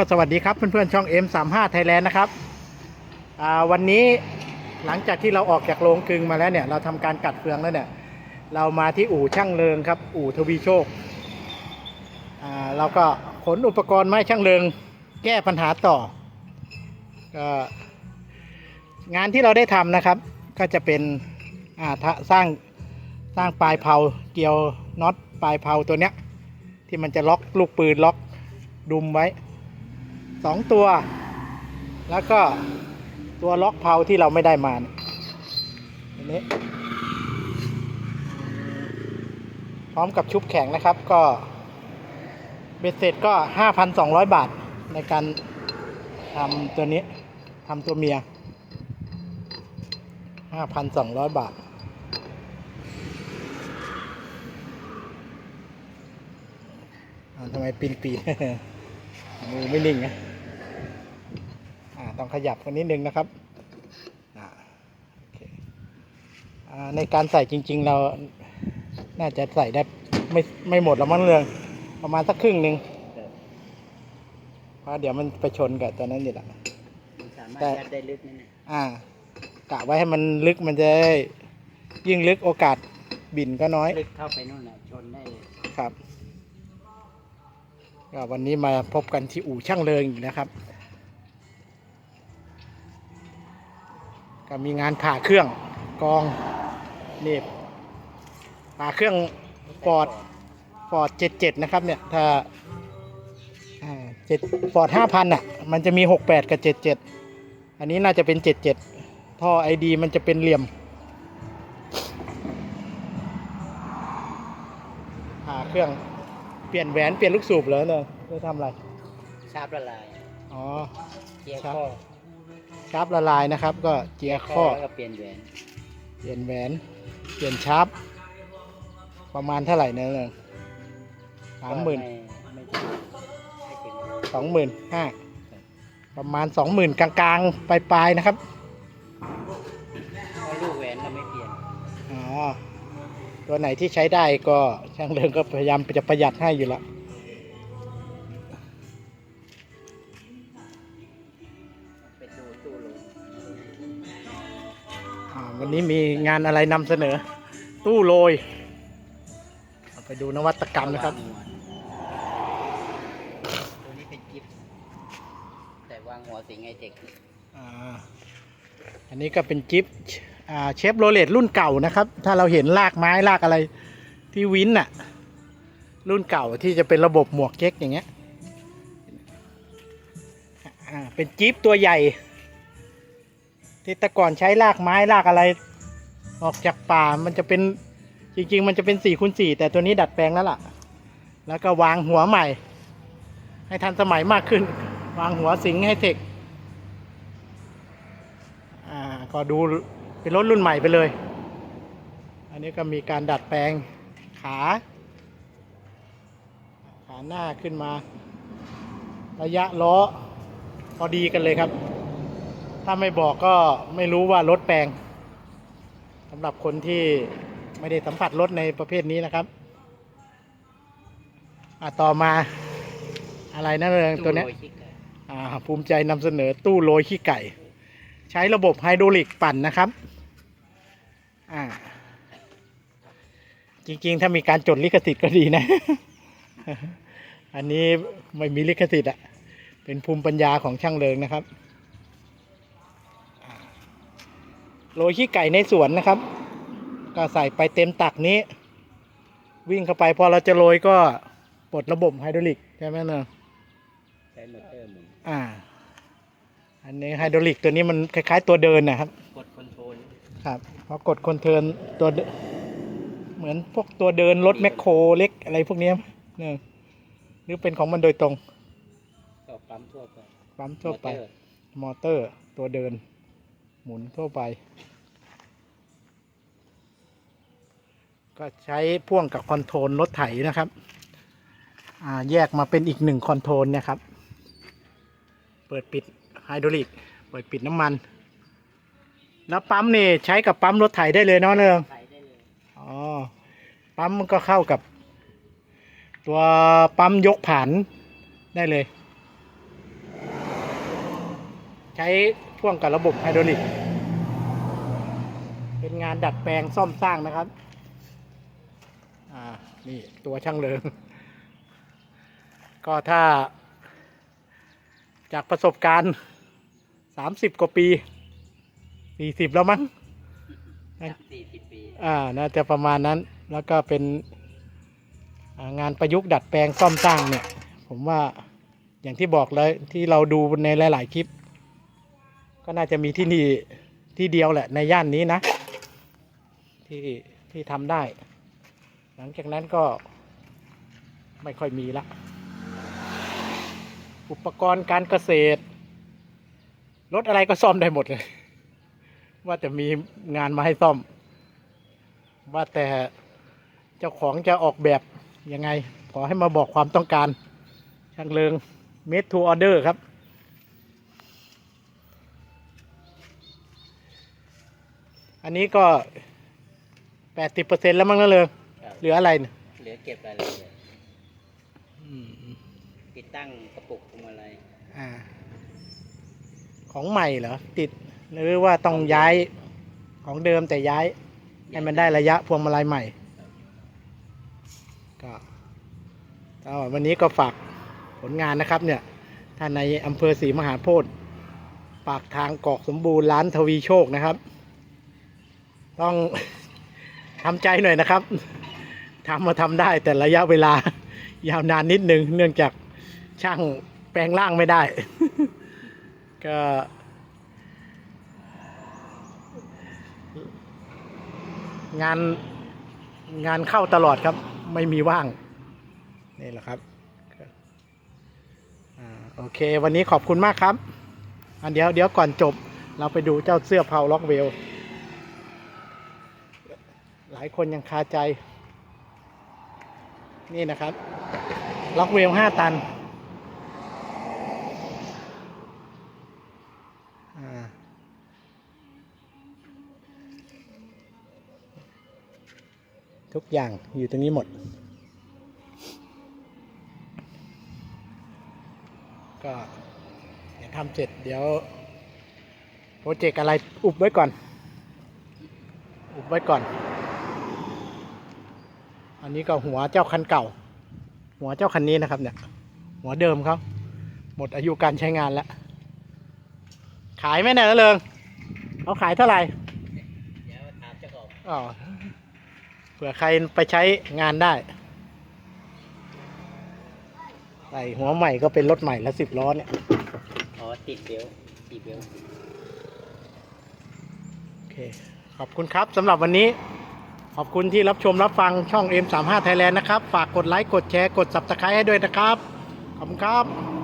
ก็สวัสดีครับเพื่อนๆช่อง M35 Thailand นะครับวันนี้หลังจากที่เราออกจากโรงกลึงมาแล้วเนี่ย เราทำการกัดเฟืองแล้วเนี่ย เรามาที่อู่ช่างเริงครับ อู่ทวีโชคเราก็ขนอุปกรณ์มาให้ช่างเริง แก้ปัญหาต่อ งานที่เราได้ทำนะครับ ก็จะเป็นสร้างสร้างปลายเผาเกี่ยวน็อตปลายเผาตัวเนี้ยที่มันจะล็อกลูกปืนล็อกดุมไว้ สองตัว แล้วก็ตัวล็อกเพาที่เราไม่ได้มาอันนี้ พร้อมกับชุบแข็งนะครับ ก็เบ็ดเสร็จก็ 5,200 บาทในการทำตัวนี้ทำตัวเมีย 5,200 บาทอ่าทำไมปีนปีนมือไม่นิ่งนะ ต้องขยับกันนิดนึงนะครับอ่าโอเคอ่าในการใส่จริง ๆ เรา น่าจะใส่ได้ไม่ไม่หมดแล้วมั้งเรื่อง ประมาณสักครึ่งหนึ่งเพราะเดี๋ยวมันไปชนกับตัวนั้นนี่แหละมันสามารถแต่ยัดได้ลึกนั่นแหละอ่ากะไว้ให้มันลึกมันจะได้ยิ่งลึกโอกาสบินก็น้อย ลึกเข้าไปนู่นน่ะชนได้เลยครับก็วันนี้มาพบกันที่อู่ช่างเริงอีกนะครับ ก็มีงานผ่าเครื่องกองนี่ผ่าเครื่องฟอร์ดฟอร์ดเจ็ดเจ็ดนะครับเนี่ยถ้าเจ็ดฟอร์ดห้าพันอะมันจะมีหกแปดกับเจ็ดเจ็ดอันนี้น่าจะเป็นเจ็ดเจ็ดท่อไอดีมันจะเป็นเหลี่ยมผ่าเครื่องเปลี่ยนแหวนเปลี่ยนลูกสูบเลยเลยจะทำอะไรชาร์ปละลายอ๋อเกียร์ครับข้อ ชาร์ปละลายนะครับ ก็เจียร์ข้อแล้วก็เปลี่ยนแหวนเปลี่ยนแหวนเปลี่ยนชาร์ปประมาณเท่าไหร่เนี่ยเลยสามหมื่นไไม่ถึงไม่ถึงสองหมื่นห้าประมาณสองหมื่นกลางๆ ปลายๆนะครับเพราะลูกแหวนเราไม่เปลี่ยนอ๋อตัวไหนที่ใช้ได้ก็ช่างเริงก็พยายามจะประหยัดให้อยู่ละ วันนี้มีงานอะไรนำเสนอ ตู้โรยเอาไปดูนวัตกรรมนะครับ ตัวนี้เป็นกิฟต์แต่วางหัวสิงไอเทคอ่าอันนี้ก็เป็นจิ๊บอ่าเชฟโรเลตรุ่นเก่านะครับ ถ้าเราเห็นลากไม้ลากอะไรที่วินน่ะ รุ่นเก่าที่จะเป็นระบบหมวกเก๊กอย่างเงี้ยอ่าเป็นจิ๊บตัวใหญ่ ที่แต่ก่อนใช้ลากไม้ลากอะไร ออกจากป่ามันจะเป็นจริง ๆ มันจะเป็นสี่คูณสี่แต่ตัวนี้ดัดแปลงแล้วล่ะ แล้วก็วางหัวใหม่ ให้ทันสมัยมากขึ้น วางหัวสิงให้เทคอ่าก็ดูเป็นรถรุ่นใหม่ไปเลย อันนี้ก็มีการดัดแปลงขา ขาหน้าขึ้นมา ระยะล้อพอดีกันเลยครับ ถ้าไม่บอกก็ไม่รู้ว่ารถแปลงสำหรับคนที่ไม่ได้สัมผัสรถในประเภทนี้นะครับอะต่อมาอะไรนะเรื่องตัวเนี้ยโรยคิกอะอ่าภูมิใจนำเสนอตู้โรยขี้ไก่ ใช้ระบบไฮดรอลิกปั่นนะครับอ่าจริงๆ ถ้ามีการจดลิขสิทธิ์ก็ดีนะ อันนี้ไม่มีลิขสิทธิ์อะเป็นภูมิปัญญาของช่างเริงนะครับ โรยขี้ไก่ในสวนนะครับ ก็ใส่ไปเต็มตักนี้ วิ่งเข้าไปพอเราจะโรยก็ปลดระบบไฮดรอลิกใช่ไหมเนอะใช้มอเตอร์หมุนอ่า อันนี้ไฮดรอลิกตัวนี้มันคล้ายๆตัวเดินนะครับ กดคอนโทรลครับพอกดคอนเทิร์นตัวเดิเหมือนพวกตัวเดินรถแมคโครเล็กอะไรพวกเนี้ยเนี่ยหรือเป็นของมันโดยตรงก็ปั๊มทั่วไปปั๊มทั่วไป มอเตอร์มอเตอร์ตัวเดิน หมุนทั่วไป ก็ใช้พ่วงกับคอนโทรลรถไถนะครับอ่าแยกมาเป็นอีกหนึ่งคอนโทรลนะครับ เปิดปิดไฮดรอลิก เปิดปิดน้ำมัน แล้วปั๊มนี่ใช้กับปั๊มรถไถได้เลยเนาะเนืองใส่ได้เลยอ๋อ ปั๊มมันก็เข้ากับ ตัวปั๊มยกผ่านได้เลย ใช้ พ่วงกับระบบไฮดรอลิก เป็นงานดัดแปลงซ่อมสร้างนะครับ อ่า นี่ตัวช่างเริง ก็ถ้า จากประสบการณ์สามสิบกว่าปีสี่สิบแล้วมั้งสี่สิบปี อ่า น่าจะประมาณนั้น แล้วก็เป็นอ่างานประยุกต์ดัดแปลงซ่อมสร้างเนี่ย ผมว่าอย่างที่บอกเลยที่เราดูในหลาย ๆ คลิป ก็น่าจะมีที่นี่ที่เดียวแหละในย่านนี้นะ ที่ที่ทำได้ หลังจากนั้นก็ไม่ค่อยมีละ อุปกรณ์การเกษตรรถอะไรก็ซ่อมได้หมดเลย ว่าจะมีงานมาให้ซ่อม ว่าแต่เจ้าของจะออกแบบยังไง ขอให้มาบอกความต้องการช่างเริง made to order ครับ อันนี้ก็แปดสิบเปอร์เซ็นแล้วมั้งนะเริงครับเหลืออะไรเนี่ยเหลือเก็บรายละเอียดติดตั้งกระปุกพวงมาลัยอ่า ของใหม่เหรอ ติดหรือว่าต้องย้ายของเดิมแต่ย้าย ให้มันได้ระยะพวงมาลัยใหม่ ก็ก็วันนี้ก็ฝากผลงานนะครับ เนี่ยท่านในอำเภอศรีมหาโพธิ์ปากทางกอกสมบูรณ์ร้านทวีโชคนะครับ ต้องทำใจหน่อยนะครับทำมาทำได้แต่ระยะเวลายาวนานนิดนึง เนื่องจากช่างแปลงร่างไม่ได้ ก็งานงานเข้าตลอดครับ ไม่มีว่าง นี่แหละครับโอเค วันนี้ขอบคุณมากครับ อันเดี๋ยวเดี๋ยวก่อนจบ เราไปดูเจ้าเสื้อเผาล็อกเวล หลายคนยังคาใจ นี่นะครับ ล็อกเวลห้าตันทุกอย่างอยู่ตรงนี้หมด ก็เดี๋ยวทำเสร็จเดี๋ยว โปรเจกต์อะไรอุบไว้ก่อน อุบไว้ก่อน อันนี้ก็หัวเจ้าคันเก่า หัวเจ้าคันนี้นะครับ เนี่ย หัวเดิมเขาหมดอายุการใช้งานแล้ว ขายไหมเนี่ยนะเริงเขาขายเท่าไหร่เดี๋ยวถามเจ้าของอ๋อเผื่อใครไปใช้งานได้ใส่หัวใหม่ก็เป็นรถใหม่ละสิบล้อเนี่ย อ๋อติดเบลต์ติดเบลต์โอเค ขอบคุณครับสำหรับวันนี้ ขอบคุณที่รับชมรับฟังช่อง M35 Thailand นะครับ ฝากกดไลค์ กดแชร์ กด Subscribe ให้ด้วยนะครับ ขอบคุณครับ